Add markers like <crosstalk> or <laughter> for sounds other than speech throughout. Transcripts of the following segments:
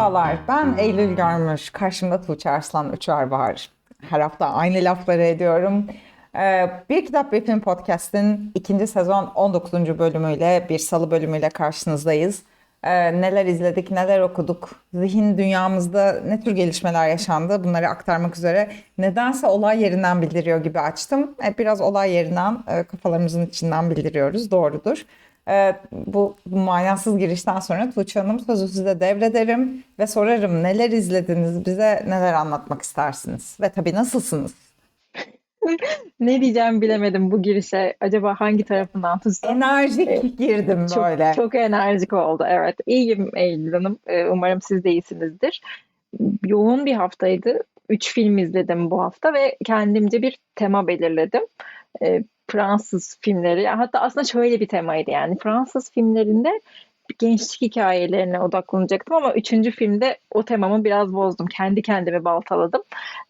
Merhabalar, ben Eylül Görmüş. Karşımda Tuğçe Arslan Uçar var. Her hafta aynı lafları ediyorum. Ee, bir Kitap Bir Film Podcast'in ikinci sezon 19. bölümüyle, bir salı bölümüyle karşınızdayız. Ee, neler izledik, neler okuduk, zihin dünyamızda ne tür gelişmeler yaşandı bunları aktarmak üzere nedense olay yerinden bildiriyor gibi açtım. Ee, biraz olay yerinden, e, kafalarımızın içinden bildiriyoruz, doğrudur. Ee, bu, manasız girişten sonra Tuğçe Hanım sözü size devrederim ve sorarım neler izlediniz, bize neler anlatmak istersiniz ve tabii nasılsınız? <laughs> Ne diyeceğimi bilemedim bu girişe. Acaba hangi tarafından tutsam? Enerjik Ee, girdim Çok, böyle. çok enerjik oldu. Evet. İyiyim Eylül Hanım. Ee, Umarım siz de iyisinizdir. Yoğun bir haftaydı. Üç film izledim bu hafta ve kendimce bir tema belirledim. Fransız filmleri. Hatta aslında şöyle bir temaydı yani. Fransız filmlerinde gençlik hikayelerine odaklanacaktım ama üçüncü filmde o temamı biraz bozdum. Kendi kendime baltaladım.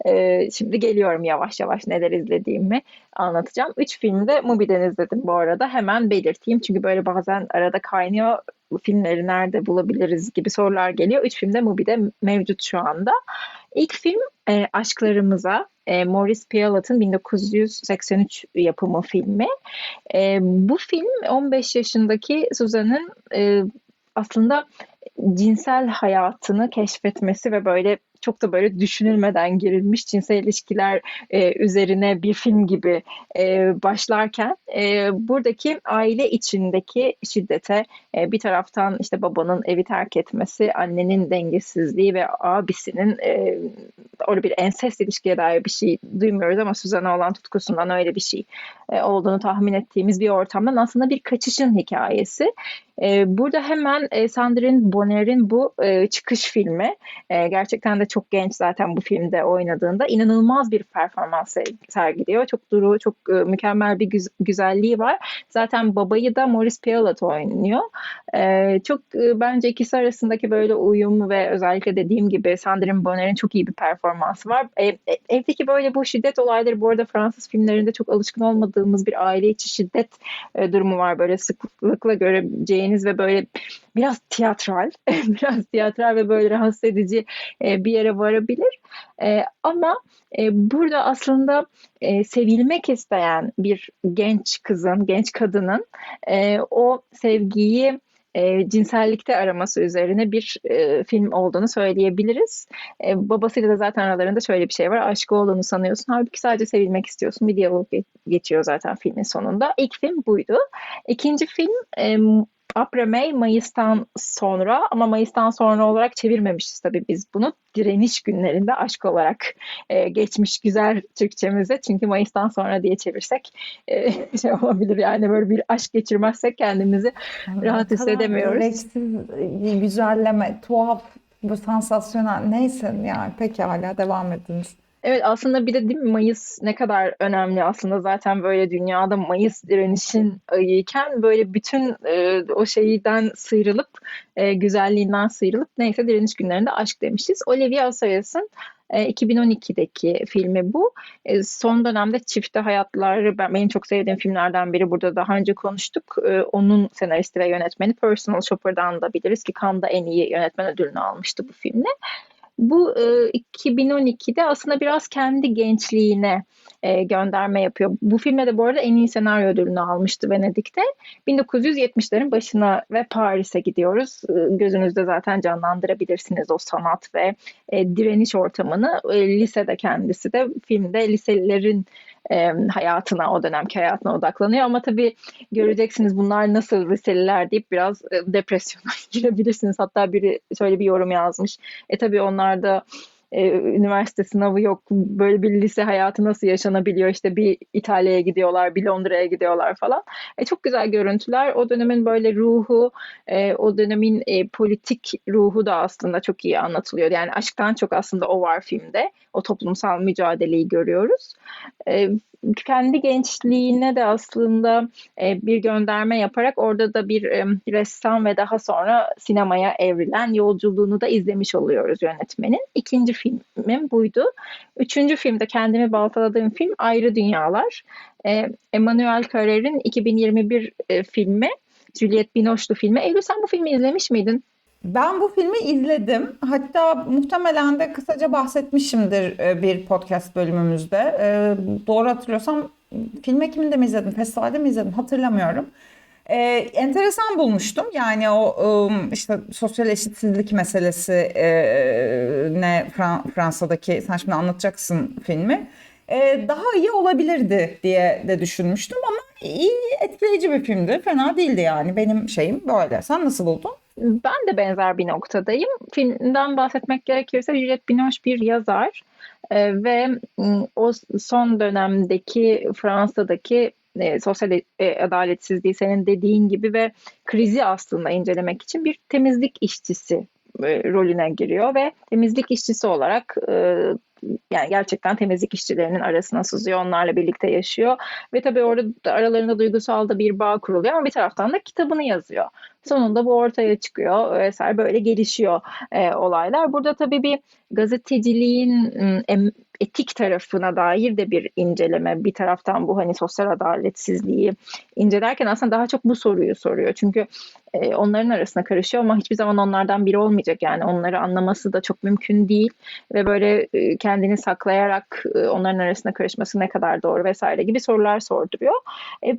Ee, şimdi geliyorum yavaş yavaş neler izlediğimi anlatacağım. Üç filmde Mubi'den izledim bu arada. Hemen belirteyim çünkü böyle bazen arada kaynıyor filmleri nerede bulabiliriz gibi sorular geliyor. Üç filmde Mubi'de mevcut şu anda. İlk film e, Aşklarımıza. E, Maurice Pialat'ın 1983 yapımı filmi. E, bu film 15 yaşındaki Suzan'ın e, aslında cinsel hayatını keşfetmesi ve böyle çok da böyle düşünülmeden girilmiş cinsel ilişkiler e, üzerine bir film gibi e, başlarken e, buradaki aile içindeki şiddete e, bir taraftan işte babanın evi terk etmesi, annenin dengesizliği ve abisinin e, orada bir ensest ilişkiye dair bir şey duymuyoruz ama Suzan'a olan tutkusundan öyle bir şey e, olduğunu tahmin ettiğimiz bir ortamdan aslında bir kaçışın hikayesi. E, burada hemen e, Sandrine Bonner'in bu e, çıkış filmi e, gerçekten de çok genç zaten bu filmde oynadığında inanılmaz bir performans sergiliyor. Çok duru, çok e, mükemmel bir güz- güzelliği var. Zaten babayı da Maurice Pialat oynuyor. E, çok e, bence ikisi arasındaki böyle uyum ve özellikle dediğim gibi Sandrine Bonner'in çok iyi bir performansı var. E, e, evdeki böyle bu şiddet olayları bu arada Fransız filmlerinde çok alışkın olmadığımız bir aile içi şiddet e, durumu var. Böyle sıklıkla görebileceğiniz ve böyle biraz tiyatral, <laughs> biraz tiyatral ve böyle rahatsız edici e, bir yere varabilir. E, ama e, burada aslında sevilmek isteyen bir genç kızın, genç kadının o sevgiyi e, cinsellikte araması üzerine bir e, film olduğunu söyleyebiliriz. E, babasıyla da zaten aralarında şöyle bir şey var. Aşkı olduğunu sanıyorsun. Halbuki sadece sevilmek istiyorsun. Bir diyalog geçiyor zaten filmin sonunda. İlk film buydu. İkinci film e, Apremey Mayıs'tan sonra ama Mayıs'tan sonra olarak çevirmemişiz tabii biz bunu. Direniş günlerinde aşk olarak e, geçmiş güzel Türkçemize. Çünkü Mayıs'tan sonra diye çevirsek e, <laughs> şey olabilir yani böyle bir aşk geçirmezsek kendimizi rahat hissedemiyoruz. Gereksiz, güzelleme, tuhaf, bu sansasyonel neyse yani peki hala devam ediniz. Evet aslında bir de değil mi Mayıs ne kadar önemli aslında zaten böyle dünyada Mayıs direnişin ayıyken böyle bütün e, o şeyden sıyrılıp e, güzelliğinden sıyrılıp neyse direniş günlerinde aşk demişiz. Olivia Assayas'ın e, 2012'deki filmi bu. E, son dönemde çifte hayatları ben, benim çok sevdiğim filmlerden biri. Burada daha önce konuştuk. E, onun senaristi ve yönetmeni Personal Shopper'dan da biliriz ki Cannes'da en iyi yönetmen ödülünü almıştı bu filmle. Bu e, 2012'de aslında biraz kendi gençliğine e, gönderme yapıyor. Bu filme de bu arada en iyi senaryo ödülünü almıştı Venedik'te. 1970'lerin başına ve Paris'e gidiyoruz. E, gözünüzde zaten canlandırabilirsiniz o sanat ve e, direniş ortamını. E, lisede kendisi de filmde liselilerin e, hayatına, o dönemki hayatına odaklanıyor. Ama tabii göreceksiniz bunlar nasıl liseliler deyip biraz e, depresyona <laughs> girebilirsiniz. Hatta biri şöyle bir yorum yazmış. E tabii onlarda e, üniversite sınavı yok. Böyle bir lise hayatı nasıl yaşanabiliyor? İşte bir İtalya'ya gidiyorlar, bir Londra'ya gidiyorlar falan. E, çok güzel görüntüler. O dönemin böyle ruhu, e, o dönemin e, politik ruhu da aslında çok iyi anlatılıyor. Yani aşktan çok aslında o var filmde. O toplumsal mücadeleyi görüyoruz. E, kendi gençliğine de aslında e, bir gönderme yaparak orada da bir e, ressam ve daha sonra sinemaya evrilen yolculuğunu da izlemiş oluyoruz yönetmenin. İkinci filmim buydu. Üçüncü filmde kendimi baltaladığım film Ayrı Dünyalar. E, Emmanuel Carrère'in 2021 e, filmi. Juliette Binoche'lu filmi. Eylül sen bu filmi izlemiş miydin? Ben bu filmi izledim. Hatta muhtemelen de kısaca bahsetmişimdir e, bir podcast bölümümüzde. E, doğru hatırlıyorsam film ekiminde mi izledim, festivalde mi izledim hatırlamıyorum. E, enteresan bulmuştum. Yani o ım, işte sosyal eşitsizlik meselesi e, ne Fran- Fransa'daki sen şimdi anlatacaksın filmi. E, daha iyi olabilirdi diye de düşünmüştüm ama iyi etkileyici bir filmdi. Fena değildi yani benim şeyim böyle. Sen nasıl buldun? Ben de benzer bir noktadayım. Filmden bahsetmek gerekirse Juliette Binoche bir yazar Ee, ve m, o son dönemdeki Fransa'daki e, sosyal e, adaletsizliği senin dediğin gibi ve krizi aslında incelemek için bir temizlik işçisi e, rolüne giriyor ve temizlik işçisi olarak e, yani gerçekten temizlik işçilerinin arasına sızıyor, onlarla birlikte yaşıyor ve tabii orada da aralarında duygusal da bir bağ kuruluyor ama bir taraftan da kitabını yazıyor. Sonunda bu ortaya çıkıyor vesaire böyle gelişiyor e, olaylar. Burada tabii bir gazeteciliğin em- etik tarafına dair de bir inceleme. Bir taraftan bu hani sosyal adaletsizliği incelerken aslında daha çok bu soruyu soruyor. Çünkü e, onların arasına karışıyor ama hiçbir zaman onlardan biri olmayacak. Yani onları anlaması da çok mümkün değil ve böyle e, kendini saklayarak e, onların arasına karışması ne kadar doğru vesaire gibi sorular sorduruyor. E,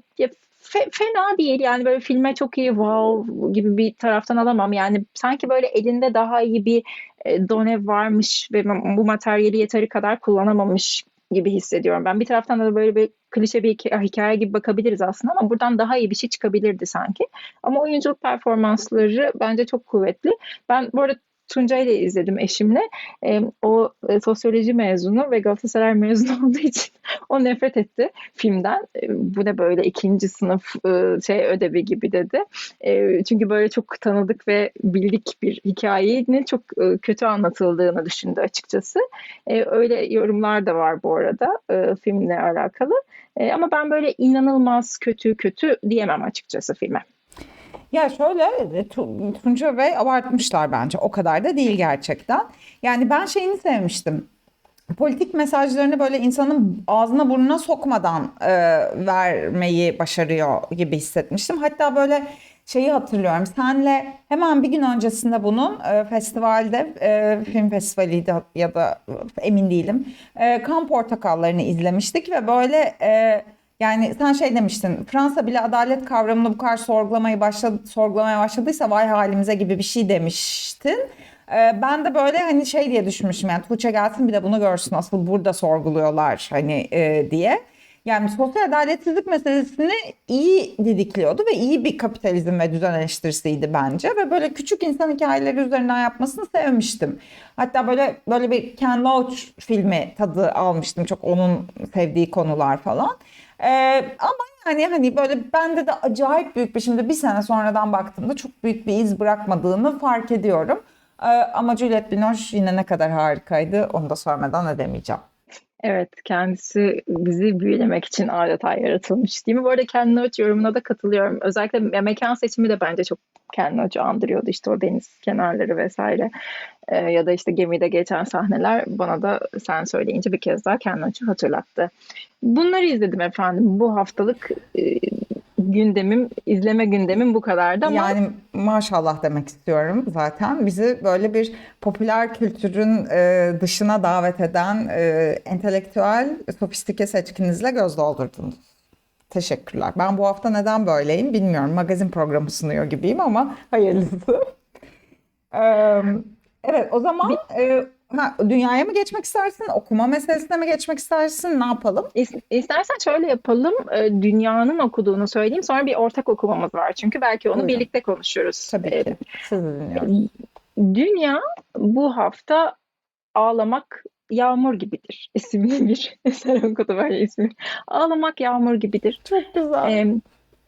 fe- fena değil yani böyle filme çok iyi wow gibi bir taraftan alamam. Yani sanki böyle elinde daha iyi bir e, done varmış ve bu materyali yeteri kadar kullanamamış gibi hissediyorum. Ben bir taraftan da böyle bir klişe bir hikaye, gibi bakabiliriz aslında ama buradan daha iyi bir şey çıkabilirdi sanki. Ama oyunculuk performansları bence çok kuvvetli. Ben bu arada Tuncay ile izledim eşimle. E, o e, sosyoloji mezunu ve Galatasaray mezunu <laughs> olduğu için o nefret etti filmden. E, bu ne böyle ikinci sınıf e, şey ödevi gibi dedi. E, çünkü böyle çok tanıdık ve bildik bir hikayenin çok e, kötü anlatıldığını düşündü açıkçası. E, öyle yorumlar da var bu arada e, filmle alakalı. E, ama ben böyle inanılmaz kötü kötü diyemem açıkçası filme. Ya şöyle e, Tu- Tunca Bey abartmışlar bence. O kadar da değil gerçekten. Yani ben şeyini sevmiştim. Politik mesajlarını böyle insanın ağzına burnuna sokmadan e, vermeyi başarıyor gibi hissetmiştim. Hatta böyle şeyi hatırlıyorum. Senle hemen bir gün öncesinde bunun e, festivalde e, film festivaliydi ya da e, emin değilim. E, Kan Portakallarını izlemiştik ve böyle e, yani sen şey demiştin Fransa bile adalet kavramını bu kadar sorgulamayı başladı, sorgulamaya başladıysa vay halimize gibi bir şey demiştin. Ee, ben de böyle hani şey diye düşünmüşüm yani Tuğçe gelsin bir de bunu görsün asıl burada sorguluyorlar hani e, diye. Yani sosyal adaletsizlik meselesini iyi didikliyordu ve iyi bir kapitalizm ve düzen eleştirisiydi bence ve böyle küçük insan hikayeleri üzerinden yapmasını sevmiştim. Hatta böyle böyle bir Ken Loach filmi tadı almıştım çok onun sevdiği konular falan. Ee, ama yani hani böyle bende de acayip büyük bir şimdi bir sene sonradan baktığımda çok büyük bir iz bırakmadığını fark ediyorum. Ee, ama Juliette Binoche yine ne kadar harikaydı onu da sormadan edemeyeceğim. Evet, kendisi bizi büyülemek için adeta yaratılmış değil mi? Bu arada Ken Loach yorumuna da katılıyorum. Özellikle me- mekan seçimi de bence çok Ken Loach'u andırıyordu. İşte o deniz kenarları vesaire. Ee, ya da işte gemide geçen sahneler bana da sen söyleyince bir kez daha Ken Loach'u hatırlattı. Bunları izledim efendim. Bu haftalık e, gündemim, izleme gündemim bu kadardı ama Yani maşallah demek istiyorum zaten. Bizi böyle bir popüler kültürün e, dışına davet eden e, entelektüel, sofistike seçkinizle göz doldurdunuz. Teşekkürler. Ben bu hafta neden böyleyim bilmiyorum. Magazin programı sunuyor gibiyim ama hayırlısı. <laughs> Evet o zaman e, ha, dünyaya mı geçmek istersin? Okuma meselesine mi geçmek istersin? Ne yapalım? İs- İstersen şöyle yapalım. e, Dünyanın okuduğunu söyleyeyim. Sonra bir ortak okumamız var. Çünkü belki onu Buyurun. birlikte konuşuruz. Tabii E, ki. Sizi dinliyorum. Dünya bu hafta ağlamak yağmur gibidir isimli bir <laughs> eser okudu böyle ismi. Ağlamak yağmur gibidir. Çok güzel. Ee,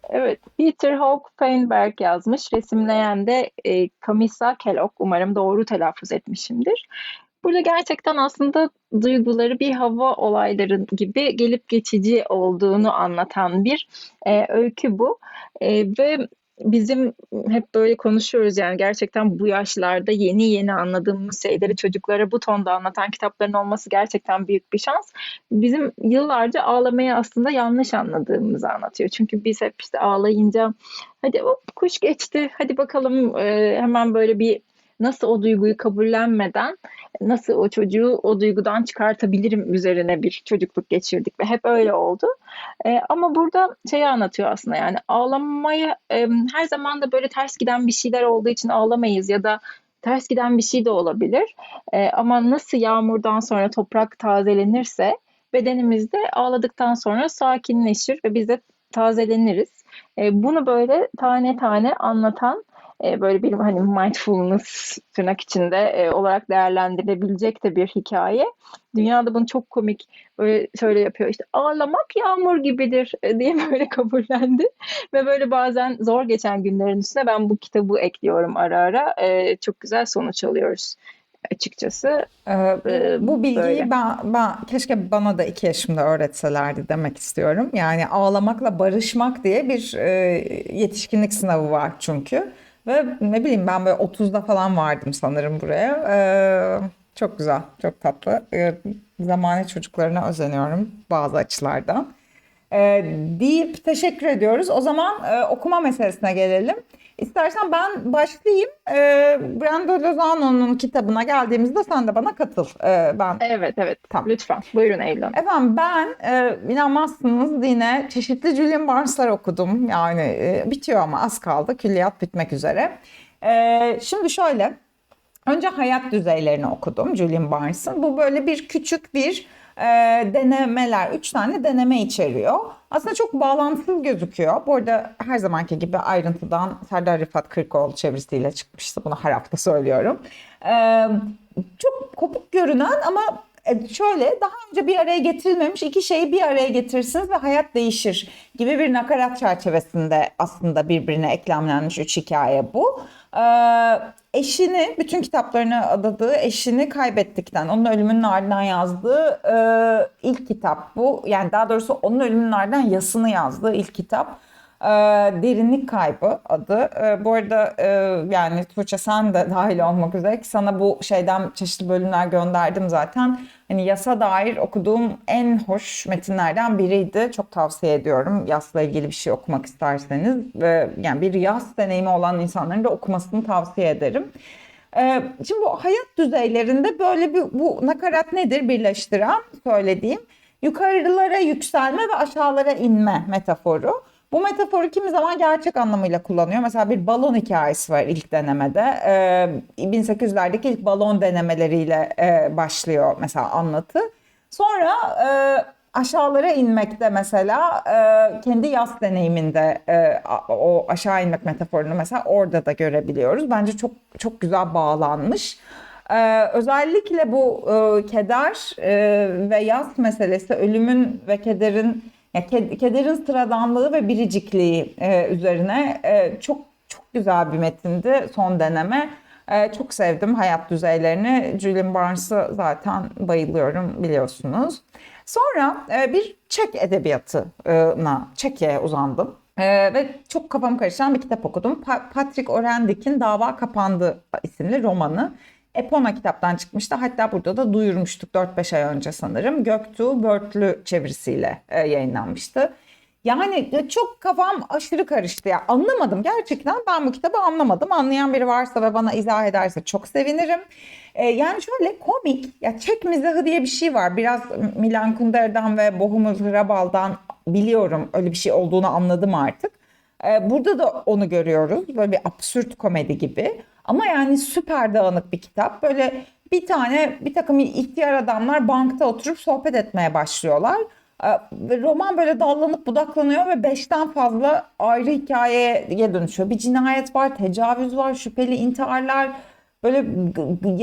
evet, Peter Hawk Feinberg yazmış. Resimleyen de e, Camissa Kellogg. Umarım doğru telaffuz etmişimdir. Burada gerçekten aslında duyguları bir hava olayları gibi gelip geçici olduğunu anlatan bir e, öykü bu. E, ve bizim hep böyle konuşuyoruz yani gerçekten bu yaşlarda yeni yeni anladığımız şeyleri çocuklara bu tonda anlatan kitapların olması gerçekten büyük bir şans. Bizim yıllarca ağlamayı aslında yanlış anladığımızı anlatıyor. Çünkü biz hep işte ağlayınca hadi hop kuş geçti hadi bakalım e, hemen böyle bir nasıl o duyguyu kabullenmeden nasıl o çocuğu o duygudan çıkartabilirim üzerine bir çocukluk geçirdik ve hep öyle oldu. E, ama burada şeyi anlatıyor aslında yani ağlamaya e, her zaman da böyle ters giden bir şeyler olduğu için ağlamayız ya da ters giden bir şey de olabilir. E, ama nasıl yağmurdan sonra toprak tazelenirse bedenimizde ağladıktan sonra sakinleşir ve biz de tazeleniriz. E, bunu böyle tane tane anlatan e, böyle bir hani mindfulness tırnak içinde e, olarak değerlendirilebilecek de bir hikaye. Dünyada bunu çok komik böyle şöyle yapıyor işte ağlamak yağmur gibidir e, diye <laughs> böyle kabullendi ve böyle bazen zor geçen günlerin üstüne ben bu kitabı ekliyorum ara ara E, çok güzel sonuç alıyoruz açıkçası. Ee, Ee, bu bilgiyi böyle. ben, ben keşke bana da iki yaşımda öğretselerdi demek istiyorum. Yani ağlamakla barışmak diye bir e, yetişkinlik sınavı var çünkü. Ve ne bileyim ben böyle 30'da falan vardım sanırım buraya. Ee, çok güzel, çok tatlı. Ee, zamane çocuklarına özeniyorum bazı açılardan. Ee, deyip teşekkür ediyoruz. O zaman e, okuma meselesine gelelim. İstersen ben başlayayım. Ee, Brando Lozano'nun kitabına geldiğimizde sen de bana katıl. Ee, ben Evet evet Tamam. lütfen buyurun Eylül. Efendim ben e, inanmazsınız yine çeşitli Julian Barnes'lar okudum. Yani e, bitiyor ama az kaldı. Külliyat bitmek üzere. E, şimdi şöyle. Önce hayat düzeylerini okudum Julian Barnes'ın. Bu böyle bir küçük bir e, denemeler. Üç tane deneme içeriyor. Aslında çok bağlantısız gözüküyor. Bu arada her zamanki gibi ayrıntıdan Serdar Rifat Kırkoğlu çevirisiyle çıkmıştı. Bunu her hafta söylüyorum. E, çok kopuk görünen ama e, şöyle daha önce bir araya getirilmemiş iki şeyi bir araya getirirsiniz ve hayat değişir gibi bir nakarat çerçevesinde aslında birbirine eklemlenmiş üç hikaye bu. Ee, eşini, bütün kitaplarını adadığı eşini kaybettikten, onun ölümünün ardından yazdığı e, ilk kitap bu. Yani daha doğrusu onun ölümünün ardından yasını yazdığı ilk kitap. Ee, Derinlik Kaybı adı. Ee, bu arada e, yani Tuğçe sen de dahil olmak üzere ki sana bu şeyden çeşitli bölümler gönderdim zaten. Hani yasa dair okuduğum en hoş metinlerden biriydi. Çok tavsiye ediyorum yasla ilgili bir şey okumak isterseniz. Ve yani bir yas deneyimi olan insanların da okumasını tavsiye ederim. Ee, Şimdi bu hayat düzeylerinde böyle bir bu nakarat nedir birleştiren söylediğim yukarılara yükselme ve aşağılara inme metaforu. Bu metaforu kimi zaman gerçek anlamıyla kullanıyor. Mesela bir balon hikayesi var ilk denemede. Ee, 1800'lerdeki ilk balon denemeleriyle e, başlıyor mesela anlatı. Sonra e, aşağılara inmekte mesela e, kendi yaz deneyiminde e, o aşağı inmek metaforunu mesela orada da görebiliyoruz. Bence çok çok güzel bağlanmış. Ee, özellikle bu e, keder e, ve yas meselesi, ölümün ve kederin ya ked- kederin sıradanlığı ve biricikliği e, üzerine e, çok çok güzel bir metindi son deneme. E, çok sevdim hayat düzeylerini. Julian Barnes'ı zaten bayılıyorum biliyorsunuz. Sonra e, bir Çek edebiyatına, Çek'e uzandım. E, ve çok kafam karışan bir kitap okudum. Pa- Patrick Orendick'in Dava Kapandı isimli romanı. Epona kitaptan çıkmıştı. Hatta burada da duyurmuştuk 4-5 ay önce sanırım. Göktuğ Börtlü çevirisiyle e, yayınlanmıştı. Yani ya çok kafam aşırı karıştı ya. Anlamadım gerçekten ben bu kitabı anlamadım. Anlayan biri varsa ve bana izah ederse çok sevinirim. E, yani şöyle komik ya Çek mizahı diye bir şey var. Biraz Milan Kundera'dan ve Bohumil Hrabal'dan biliyorum öyle bir şey olduğunu anladım artık. Ee, Burada da onu görüyoruz. Böyle bir absürt komedi gibi. Ama yani süper dağınık bir kitap. Böyle bir tane bir takım ihtiyar adamlar bankta oturup sohbet etmeye başlıyorlar. Ee, Roman böyle dallanıp budaklanıyor ve beşten fazla ayrı hikayeye dönüşüyor. Bir cinayet var, tecavüz var, şüpheli intiharlar, böyle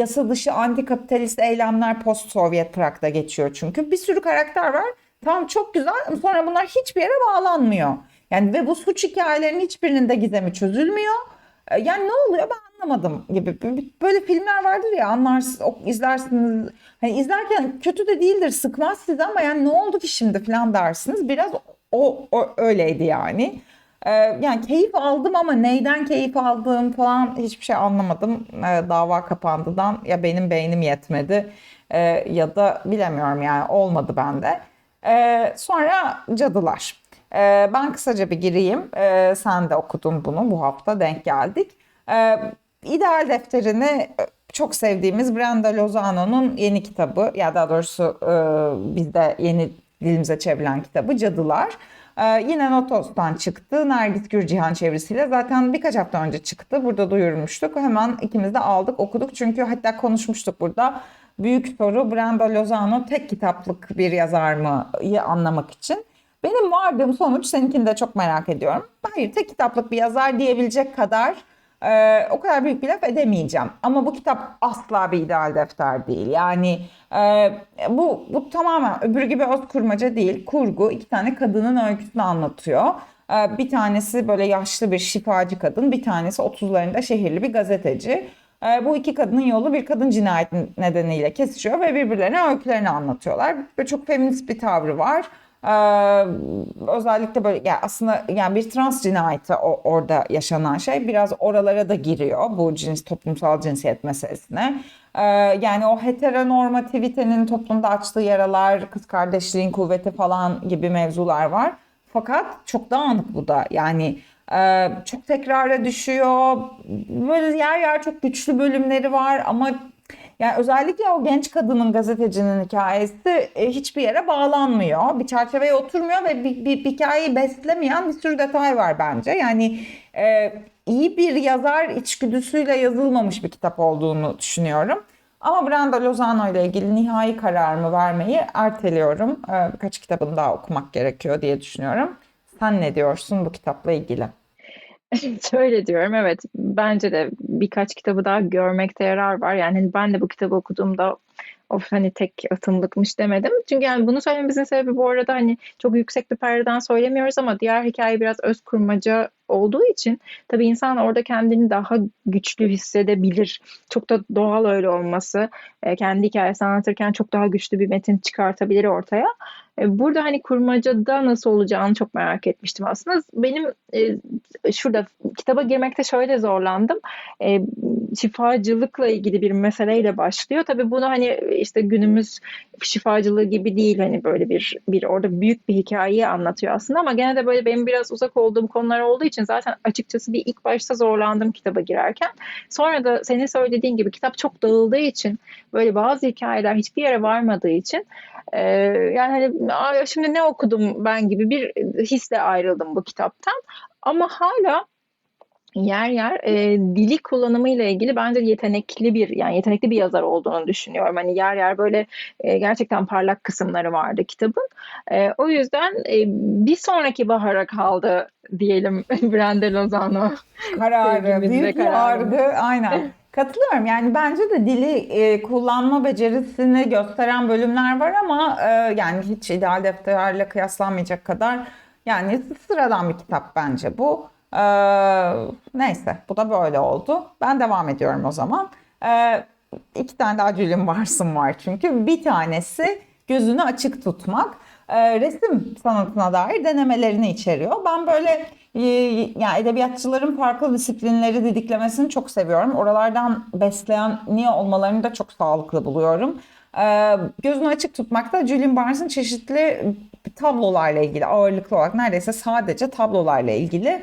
yasa dışı antikapitalist eylemler post-Sovyet Prag'da geçiyor çünkü. Bir sürü karakter var. Tamam çok güzel sonra bunlar hiçbir yere bağlanmıyor. Yani ve bu suç hikayelerinin hiçbirinin de gizemi çözülmüyor. E, Yani ne oluyor ben anlamadım gibi. Böyle filmler vardır ya anlarsınız, izlersiniz. Hani izlerken kötü de değildir, sıkmaz sizi ama yani ne oldu ki şimdi falan dersiniz. Biraz o, o öyleydi yani. Ee, yani keyif aldım ama neyden keyif aldığım falan hiçbir şey anlamadım. Ee, dava kapandıdan ya benim beynim yetmedi e, ya da bilemiyorum yani olmadı bende. Sonra Cadılar. Ee, ben kısaca bir gireyim. Ee, sen de okudun bunu bu hafta denk geldik. Ee, İdeal Defteri'ni çok sevdiğimiz Brenda Lozano'nun yeni kitabı ya daha doğrusu e, bizde yeni dilimize çevrilen kitabı Cadılar. E, yine Notos'tan çıktı. Nergis Gürcihan çevirisiyle zaten birkaç hafta önce çıktı. Burada duyurmuştuk. Hemen ikimiz de aldık okuduk. Çünkü hatta konuşmuştuk burada. Büyük soru Brenda Lozano tek kitaplık bir yazar mı?'yı anlamak için. Benim vardığım sonuç seninkini de çok merak ediyorum. Hayır tek kitaplık bir yazar diyebilecek kadar ee, o kadar büyük bir laf edemeyeceğim. Ama bu kitap asla bir ideal defter değil. Yani e, bu, bu tamamen öbürü gibi öz kurmaca değil. Kurgu iki tane kadının öyküsünü anlatıyor. Ee, bir tanesi böyle yaşlı bir şifacı kadın, bir tanesi 30'larında şehirli bir gazeteci. Ee, bu iki kadının yolu bir kadın cinayeti nedeniyle kesişiyor ve birbirlerine öykülerini anlatıyorlar. Ve çok feminist bir tavrı var. Ee, özellikle böyle yani aslında yani bir trans cinayeti o, orada yaşanan şey biraz oralara da giriyor bu cins toplumsal cinsiyet meselesine. Ee, yani o heteronormativitenin toplumda açtığı yaralar, kız kardeşliğin kuvveti falan gibi mevzular var. Fakat çok dağınık bu da. Yani e, çok tekrara düşüyor. Böyle yer yer çok güçlü bölümleri var ama yani özellikle o genç kadının gazetecinin hikayesi e, hiçbir yere bağlanmıyor. Bir çerçeveye oturmuyor ve bir, bir, bir hikayeyi beslemeyen bir sürü detay var bence. Yani e, iyi bir yazar içgüdüsüyle yazılmamış bir kitap olduğunu düşünüyorum. Ama Brenda Lozano ile ilgili nihai kararımı vermeyi erteliyorum. E, birkaç kitabını daha okumak gerekiyor diye düşünüyorum. Sen ne diyorsun bu kitapla ilgili? <laughs> Şöyle diyorum evet bence de birkaç kitabı daha görmekte yarar var. Yani hani ben de bu kitabı okuduğumda of hani tek atımlıkmış demedim. Çünkü yani bunu söylememizin sebebi bu arada hani çok yüksek bir perdeden söylemiyoruz ama diğer hikaye biraz öz kurmaca olduğu için tabii insan orada kendini daha güçlü hissedebilir. Çok da doğal öyle olması. E, kendi hikayesini anlatırken çok daha güçlü bir metin çıkartabilir ortaya. E, burada hani kurmacada nasıl olacağını çok merak etmiştim aslında. Benim e, şurada kitaba girmekte şöyle zorlandım. Şifacılıkla ilgili bir meseleyle başlıyor. Tabii bunu hani işte günümüz şifacılığı gibi değil hani böyle bir bir orada büyük bir hikayeyi anlatıyor aslında ama gene de böyle benim biraz uzak olduğum konular olduğu için zaten açıkçası bir ilk başta zorlandım kitaba girerken. Sonra da senin söylediğin gibi kitap çok dağıldığı için böyle bazı hikayeler hiçbir yere varmadığı için e, yani hani şimdi ne okudum ben gibi bir hisle ayrıldım bu kitaptan. Ama hala yer yer e, dili kullanımıyla ilgili bence yetenekli bir yani yetenekli bir yazar olduğunu düşünüyorum. Hani yer yer böyle e, gerçekten parlak kısımları vardı kitabın. E, o yüzden e, bir sonraki bahara kaldı diyelim <laughs> Brenda Lozano. Kararı, büyük bir yargı aynen. Katılıyorum yani bence de dili e, kullanma becerisini gösteren bölümler var ama e, yani hiç ideal defterlerle kıyaslanmayacak kadar yani sıradan bir kitap bence bu. E, neyse bu da böyle oldu. Ben devam ediyorum o zaman. E, iki tane daha Julian Bars'ım var çünkü. Bir tanesi gözünü açık tutmak. E, resim sanatına dair denemelerini içeriyor. Ben böyle e, yani edebiyatçıların farklı disiplinleri didiklemesini çok seviyorum. Oralardan besleyen niye olmalarını da çok sağlıklı buluyorum. E, gözünü açık tutmakta Julian Barnes'ın çeşitli tablolarla ilgili ağırlıklı olarak neredeyse sadece tablolarla ilgili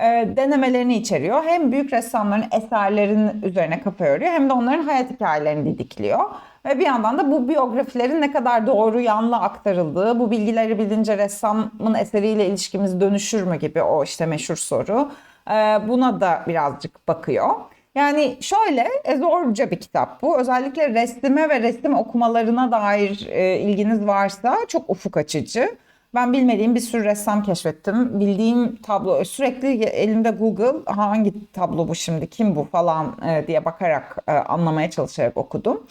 e, denemelerini içeriyor. Hem büyük ressamların eserlerinin üzerine kafa yoruyor hem de onların hayat hikayelerini didikliyor. Ve bir yandan da bu biyografilerin ne kadar doğru yanlı aktarıldığı, bu bilgileri bilince ressamın eseriyle ilişkimiz dönüşür mü gibi o işte meşhur soru. E, buna da birazcık bakıyor. Yani şöyle e, zorca bir kitap bu. Özellikle resime ve resim okumalarına dair e, ilginiz varsa çok ufuk açıcı. Ben bilmediğim bir sürü ressam keşfettim. Bildiğim tablo sürekli elimde Google hangi tablo bu şimdi kim bu falan e, diye bakarak e, anlamaya çalışarak okudum.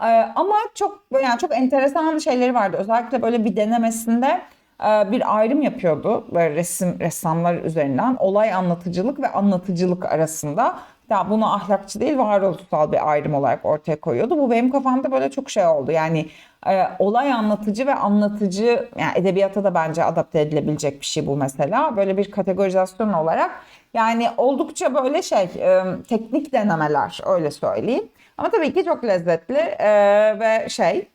E, ama çok yani çok enteresan şeyleri vardı. Özellikle böyle bir denemesinde e, bir ayrım yapıyordu böyle resim ressamlar üzerinden olay anlatıcılık ve anlatıcılık arasında Ya bunu ahlakçı değil varoluşsal bir ayrım olarak ortaya koyuyordu. Bu benim kafamda böyle çok şey oldu. Yani e, olay anlatıcı ve anlatıcı yani edebiyata da bence adapte edilebilecek bir şey bu mesela. Böyle bir kategorizasyon olarak yani oldukça böyle şey e, teknik denemeler öyle söyleyeyim. Ama tabii ki çok lezzetli e, ve şey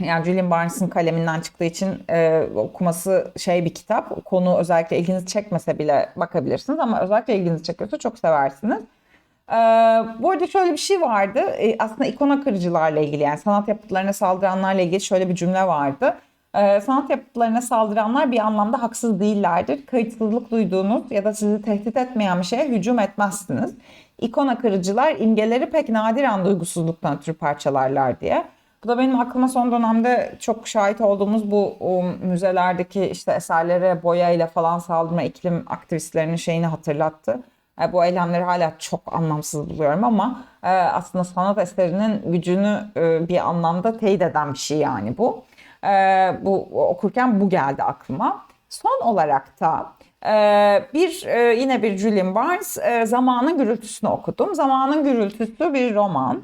yani Julian Barnes'ın kaleminden çıktığı için e, okuması şey bir kitap. Konu özellikle ilginizi çekmese bile bakabilirsiniz ama özellikle ilginizi çekiyorsa çok seversiniz. Ee, bu arada şöyle bir şey vardı. Ee, aslında ikona kırıcılarla ilgili yani sanat yapıtlarına saldıranlarla ilgili şöyle bir cümle vardı. Ee, sanat yapıtlarına saldıranlar bir anlamda haksız değillerdir. Kayıtsızlık duyduğunuz ya da sizi tehdit etmeyen bir şeye hücum etmezsiniz. İkona kırıcılar imgeleri pek nadiren duygusuzluktan ötürü parçalarlar diye. Bu da benim aklıma son dönemde çok şahit olduğumuz bu o, müzelerdeki işte eserlere boyayla falan saldırma iklim aktivistlerinin şeyini hatırlattı. Bu eylemleri hala çok anlamsız buluyorum ama e, aslında sanat eserinin gücünü e, bir anlamda teyit eden bir şey yani bu. E, bu okurken bu geldi aklıma. Son olarak da bir yine bir Julian Barnes Zamanın Gürültüsü'nü okudum. Zamanın Gürültüsü bir roman.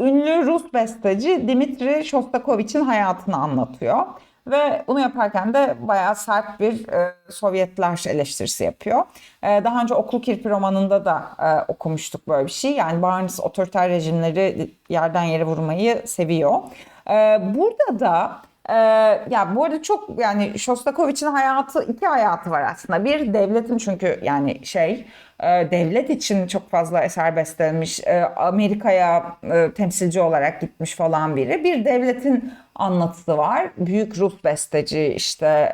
Ünlü Rus besteci Dimitri Shostakovich'in hayatını anlatıyor. Ve bunu yaparken de bayağı sert bir e, Sovyetler eleştirisi yapıyor. E, daha önce Okul Kirpi romanında da e, okumuştuk böyle bir şey. Yani Barnes otoriter rejimleri yerden yere vurmayı seviyor. E, burada da ee, ya bu arada çok yani Shostakovich'in hayatı iki hayatı var aslında. Bir devletin çünkü yani şey e, devlet için çok fazla eser bestelemiş. E, Amerika'ya e, temsilci olarak gitmiş falan biri. Bir devletin anlatısı var. Büyük Rus besteci işte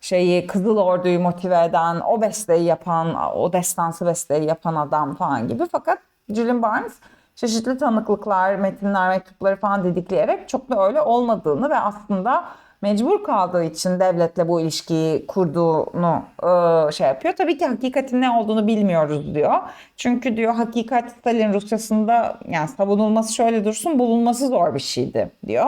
şeyi Kızıl Ordu'yu motive eden, o besteyi yapan, o destansı besteyi yapan adam falan gibi. Fakat Julian Barnes çeşitli tanıklıklar, metinler, mektupları falan dedikleyerek çok da öyle olmadığını ve aslında mecbur kaldığı için devletle bu ilişkiyi kurduğunu e, şey yapıyor. Tabii ki hakikatin ne olduğunu bilmiyoruz diyor. Çünkü diyor hakikat Stalin Rusyası'nda yani savunulması şöyle dursun bulunması zor bir şeydi diyor.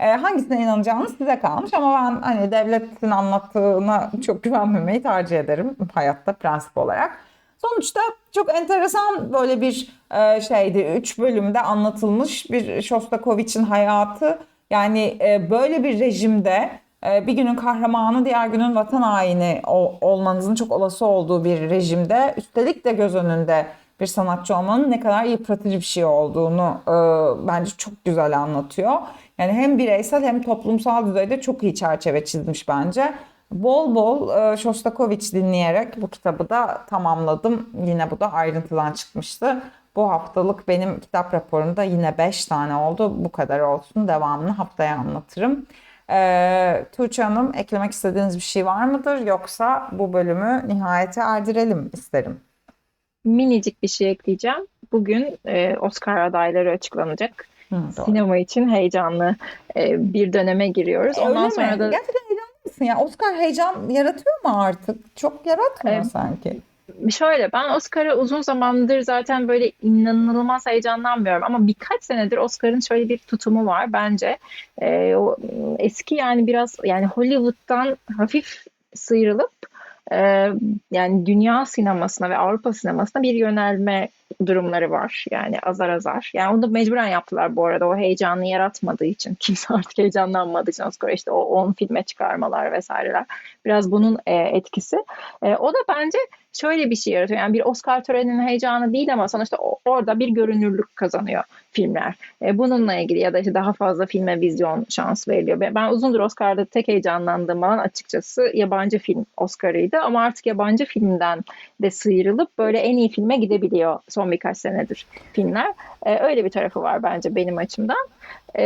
E, hangisine inanacağınız size kalmış ama ben hani devletin anlattığına çok güvenmemeyi tercih ederim hayatta prensip olarak. Sonuçta çok enteresan böyle bir e, şeydi. Üç bölümde anlatılmış bir Shostakovich'in hayatı. Yani e, böyle bir rejimde e, bir günün kahramanı diğer günün vatan haini ol, olmanızın çok olası olduğu bir rejimde üstelik de göz önünde bir sanatçı olmanın ne kadar yıpratıcı bir şey olduğunu e, bence çok güzel anlatıyor. Yani hem bireysel hem toplumsal düzeyde çok iyi çerçeve çizmiş bence. Bol bol e, Shostakovich dinleyerek bu kitabı da tamamladım. Yine bu da ayrıntıdan çıkmıştı. Bu haftalık benim kitap raporumda yine 5 tane oldu. Bu kadar olsun. Devamını haftaya anlatırım. Ee, Tuğçe Hanım eklemek istediğiniz bir şey var mıdır? Yoksa bu bölümü nihayete erdirelim isterim. Minicik bir şey ekleyeceğim. Bugün e, Oscar adayları açıklanacak. Hı, doğru. Sinema için heyecanlı e, bir döneme giriyoruz. E, Ondan öyle sonra mi? da Gerçekten heyecanlı mısın ya? Oscar heyecan yaratıyor mu artık? Çok yaratmıyor Evet. sanki. Şöyle ben Oscar'a uzun zamandır zaten böyle inanılmaz heyecanlanmıyorum ama birkaç senedir Oscar'ın şöyle bir tutumu var bence. Ee, o eski yani biraz yani Hollywood'dan hafif sıyrılıp e, yani dünya sinemasına ve Avrupa sinemasına bir yönelme durumları var. Yani azar azar. Yani onu da mecburen yaptılar bu arada. O heyecanı yaratmadığı için. <laughs> Kimse artık heyecanlanmadığı için Oscar işte o 10 filme çıkarmalar vesaireler. Biraz bunun e, etkisi. E, o da bence şöyle bir şey yaratıyor. Yani bir Oscar töreninin heyecanı değil ama sonuçta orada bir görünürlük kazanıyor filmler. E, bununla ilgili ya da işte daha fazla filme vizyon şans veriliyor. Ben uzundur Oscar'da tek heyecanlandığım alan açıkçası yabancı film Oscar'ıydı ama artık yabancı filmden de sıyrılıp böyle en iyi filme gidebiliyor son birkaç senedir filmler. E, öyle bir tarafı var bence benim açımdan. E,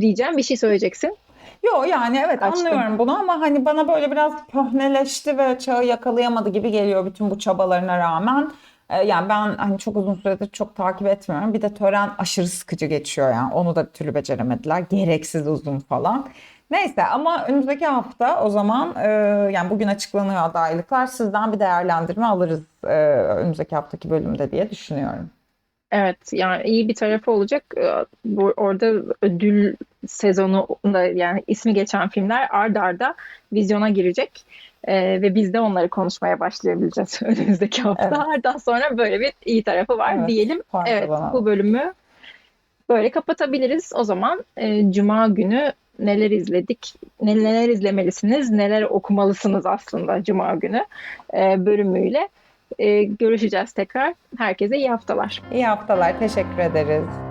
diyeceğim bir şey söyleyeceksin. Yo yani evet Açtım. anlıyorum bunu ama hani bana böyle biraz köhneleşti ve çağı yakalayamadı gibi geliyor bütün bu çabalarına rağmen. Ee, yani ben hani çok uzun süredir çok takip etmiyorum. Bir de tören aşırı sıkıcı geçiyor yani. Onu da bir türlü beceremediler. Gereksiz uzun falan. Neyse ama önümüzdeki hafta o zaman e, yani bugün açıklanıyor adaylıklar. Sizden bir değerlendirme alırız e, önümüzdeki haftaki bölümde diye düşünüyorum. Evet yani iyi bir tarafı olacak. Ee, Bu orada ödül sezonunda yani ismi geçen filmler ard arda vizyona girecek. Ee, ve biz de onları konuşmaya başlayabileceğiz <laughs> önümüzdeki haftalardan sonra böyle bir iyi tarafı var Evet, diyelim. Evet kazanalım. bu bölümü böyle kapatabiliriz. O zaman e, Cuma günü neler izledik, neler izlemelisiniz, neler okumalısınız aslında Cuma günü e, bölümüyle. E, görüşeceğiz tekrar. Herkese iyi haftalar. İyi haftalar. Teşekkür ederiz.